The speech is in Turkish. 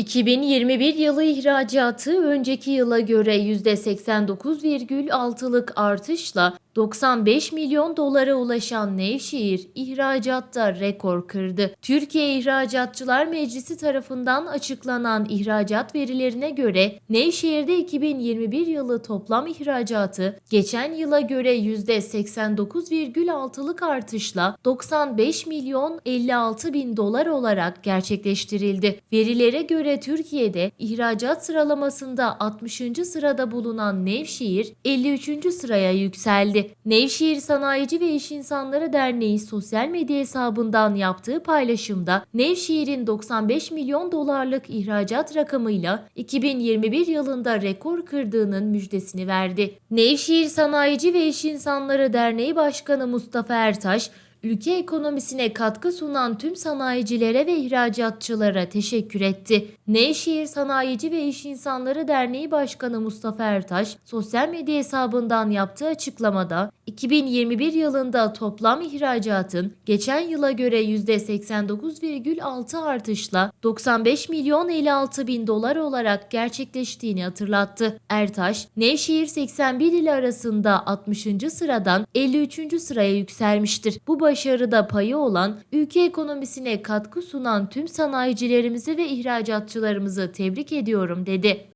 2021 yılı ihracatı önceki yıla göre %89,6'lık artışla 95 milyon dolara ulaşan Nevşehir ihracatta rekor kırdı. Türkiye İhracatçılar Meclisi tarafından açıklanan ihracat verilerine göre Nevşehir'de 2021 yılı toplam ihracatı geçen yıla göre %89,6'lık artışla 95 milyon 56 bin dolar olarak gerçekleştirildi. Verilere göre Türkiye'de ihracat sıralamasında 60. sırada bulunan Nevşehir 53. sıraya yükseldi. Nevşehir Sanayici ve İş İnsanları Derneği sosyal medya hesabından yaptığı paylaşımda Nevşehir'in 95 milyon dolarlık ihracat rakamıyla 2021 yılında rekor kırdığının müjdesini verdi. Nevşehir Sanayici ve İş İnsanları Derneği Başkanı Mustafa Ertaş, ülke ekonomisine katkı sunan tüm sanayicilere ve ihracatçılara teşekkür etti. Nevşehir Sanayici ve İş İnsanları Derneği Başkanı Mustafa Ertaş, sosyal medya hesabından yaptığı açıklamada 2021 yılında toplam ihracatın geçen yıla göre %89,6 artışla 95 milyon 56 bin dolar olarak gerçekleştiğini hatırlattı. Ertaş, Nevşehir 81 il arasında 60. sıradan 53. sıraya yükselmiştir. Bu başarıda payı olan, ülke ekonomisine katkı sunan tüm sanayicilerimizi ve ihracatçılarımızı tebrik ediyorum dedi.